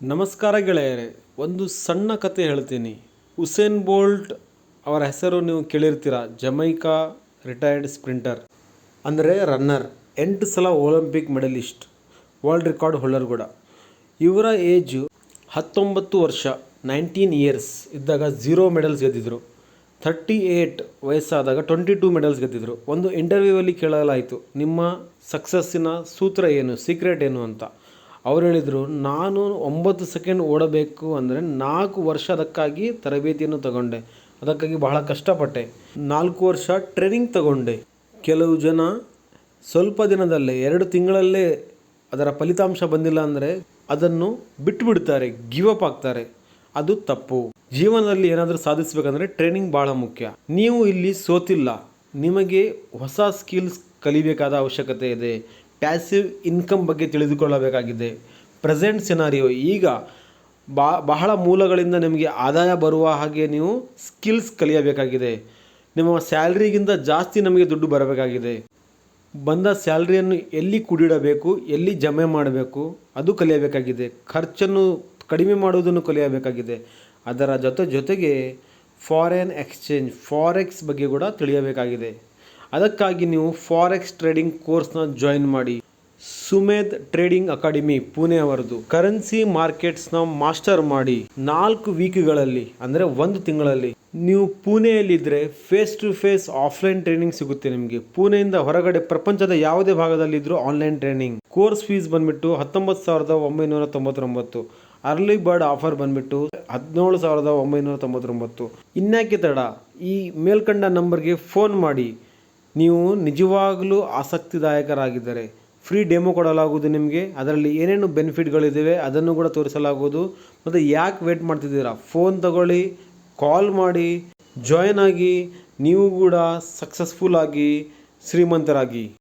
ನಮಸ್ಕಾರ ಗೆಳೆಯರೆ, ಒಂದು ಸಣ್ಣ ಕತೆ ಹೇಳ್ತೀನಿ. ಹುಸೇನ್ ಬೋಲ್ಟ್ ಅವರ ಹೆಸರು ನೀವು ಕೇಳಿರ್ತೀರ? Jamaica retired sprinter. ಅಂದರೆ ರನ್ನರ್, ಎಂಟು ಸಲ Olympic medallist, world record holder ಕೂಡ. ಇವರ ಏಜು ಹತ್ತೊಂಬತ್ತು ವರ್ಷ, ನೈನ್ಟೀನ್ ಇಯರ್ಸ್ ಇದ್ದಾಗ ಝೀರೋ ಮೆಡಲ್ಸ್ ಗೆದ್ದಿದ್ರು. ಥರ್ಟಿ ಏಯ್ಟ್ ವಯಸ್ಸಾದಾಗ ಟ್ವೆಂಟಿ ಟೂ ಮೆಡಲ್ಸ್ ಗೆದ್ದಿದ್ರು. ಒಂದು ಇಂಟರ್ವ್ಯೂವಲ್ಲಿ ಕೇಳಲಾಯಿತು, ನಿಮ್ಮ ಸಕ್ಸಸ್ಸಿನ ಸೂತ್ರ ಏನು, ಸೀಕ್ರೆಟ್ ಏನು ಅಂತ. ಅವ್ರು ಹೇಳಿದರು, ನಾನು ಒಂಬತ್ತು ಸೆಕೆಂಡ್ ಓಡಬೇಕು ಅಂದರೆ ನಾಲ್ಕು ವರ್ಷ ಅದಕ್ಕಾಗಿ ತರಬೇತಿಯನ್ನು ತಗೊಂಡೆ. ಅದಕ್ಕಾಗಿ ಬಹಳ ಕಷ್ಟಪಟ್ಟೆ. ನಾಲ್ಕು ವರ್ಷ ಟ್ರೈನಿಂಗ್ ತಗೊಂಡೆ. ಕೆಲವು ಜನ ಸ್ವಲ್ಪ ದಿನದಲ್ಲೇ, ಎರಡು ತಿಂಗಳಲ್ಲೇ ಅದರ ಫಲಿತಾಂಶ ಬಂದಿಲ್ಲ ಅಂದರೆ ಅದನ್ನು ಬಿಟ್ಟುಬಿಡ್ತಾರೆ ಗಿವ್ ಅಪ್ ಆಗ್ತಾರೆ. ಅದು ತಪ್ಪು. ಜೀವನದಲ್ಲಿ ಏನಾದರೂ ಸಾಧಿಸಬೇಕಂದ್ರೆ ಟ್ರೈನಿಂಗ್ ಭಾಳ ಮುಖ್ಯ. ನೀವು ಇಲ್ಲಿ ಸೋತಿಲ್ಲ. ನಿಮಗೆ ಹೊಸ ಸ್ಕಿಲ್ಸ್ ಕಲಿಬೇಕಾದ ಅವಶ್ಯಕತೆ ಇದೆ. ಪ್ಯಾಸಿವ್ ಇನ್ಕಮ್ ಬಗ್ಗೆ ತಿಳಿದುಕೊಳ್ಳಬೇಕಾಗಿದೆ. ಪ್ರೆಸೆಂಟ್ ಸಿನಾರಿಯೋ ಈಗ ಬಹಳ ಮೂಲಗಳಿಂದ ನಿಮಗೆ ಆದಾಯ ಬರುವ ಹಾಗೆ ನೀವು ಸ್ಕಿಲ್ಸ್ ಕಲಿಯಬೇಕಾಗಿದೆ. ನಿಮ್ಮ ಸ್ಯಾಲ್ರಿಗಿಂತ ಜಾಸ್ತಿ ನಮಗೆ ದುಡ್ಡು ಬರಬೇಕಾಗಿದೆ. ಬಂದ ಸ್ಯಾಲ್ರಿಯನ್ನು ಎಲ್ಲಿ ಕೂಡಿಡಬೇಕು, ಎಲ್ಲಿ ಜಮೆ ಮಾಡಬೇಕು, ಅದು ಕಲಿಯಬೇಕಾಗಿದೆ. ಖರ್ಚನ್ನು ಕಡಿಮೆ ಮಾಡುವುದನ್ನು ಕಲಿಯಬೇಕಾಗಿದೆ. ಅದರ ಜೊತೆ ಜೊತೆಗೆ ಫಾರೆನ್ ಎಕ್ಸ್ಚೇಂಜ್ ಫಾರೆಕ್ಸ್ ಬಗ್ಗೆ ಕೂಡ ತಿಳಿಯಬೇಕಾಗಿದೆ. ಅದಕ್ಕಾಗಿ ನೀವು ಫಾರೆಕ್ಸ್ ಟ್ರೇಡಿಂಗ್ ಕೋರ್ಸ್ನ ಜಾಯಿನ್ ಮಾಡಿ. ಸುಮೇಧ್ ಟ್ರೇಡಿಂಗ್ ಅಕಾಡೆಮಿ ಪುಣೆ ಅವರದು ಕರೆನ್ಸಿ ಮಾರ್ಕೆಟ್ಸ್ನ ಮಾಸ್ಟರ್ ಮಾಡಿ ನಾಲ್ಕು ವೀಕ್ಗಳಲ್ಲಿ ಅಂದರೆ ಒಂದು ತಿಂಗಳಲ್ಲಿ, ನೀವು ಪುಣೆಯಲ್ಲಿದ್ದರೆ face to face offline training ಸಿಗುತ್ತೆ ನಿಮಗೆ. ಪುಣೆಯಿಂದ ಹೊರಗಡೆ ಪ್ರಪಂಚದ ಯಾವುದೇ ಭಾಗದಲ್ಲಿದ್ದರೂ ಆನ್ಲೈನ್ ಟ್ರೈನಿಂಗ್ ಕೋರ್ಸ್ ಫೀಸ್ ಬಂದ್ಬಿಟ್ಟು ಹತ್ತೊಂಬತ್ತು ಸಾವಿರದ ಒಂಬೈನೂರ ತೊಂಬತ್ತೊಂಬತ್ತು. ಅರ್ಲಿ ಬರ್ಡ್ ಆಫರ್ ಬಂದ್ಬಿಟ್ಟು ಹದಿನೇಳು ಸಾವಿರದ ಒಂಬೈನೂರ ತೊಂಬತ್ತೊಂಬತ್ತು. ಇನ್ಯಾಕೆ ತಡ? ಈ ಮೇಲ್ಕಂಡ ನಂಬರ್ಗೆ ಫೋನ್ ಮಾಡಿ. ನೀವು ನಿಜವಾಗಲೂ ಆಸಕ್ತಿದಾಯಕರಾಗಿದ್ದರೆ ಫ್ರೀ ಡೆಮೋ ಕೊಡಲಾಗುವುದು ನಿಮಗೆ. ಅದರಲ್ಲಿ ಏನೇನು ಬೆನಿಫಿಟ್ಗಳಿದ್ದಾವೆ ಅದನ್ನು ಕೂಡ ತೋರಿಸಲಾಗುವುದು. ಮತ್ತು ಯಾಕೆ ವೇಟ್ ಮಾಡ್ತಿದ್ದೀರಾ? ಫೋನ್ ತಗೊಳ್ಳಿ ಕಾಲ್ ಮಾಡಿ ಜಾಯ್ನ್ ಆಗಿ, ನೀವು ಕೂಡ ಸಕ್ಸಸ್ಫುಲ್ ಆಗಿ, ಶ್ರೀಮಂತರಾಗಿ.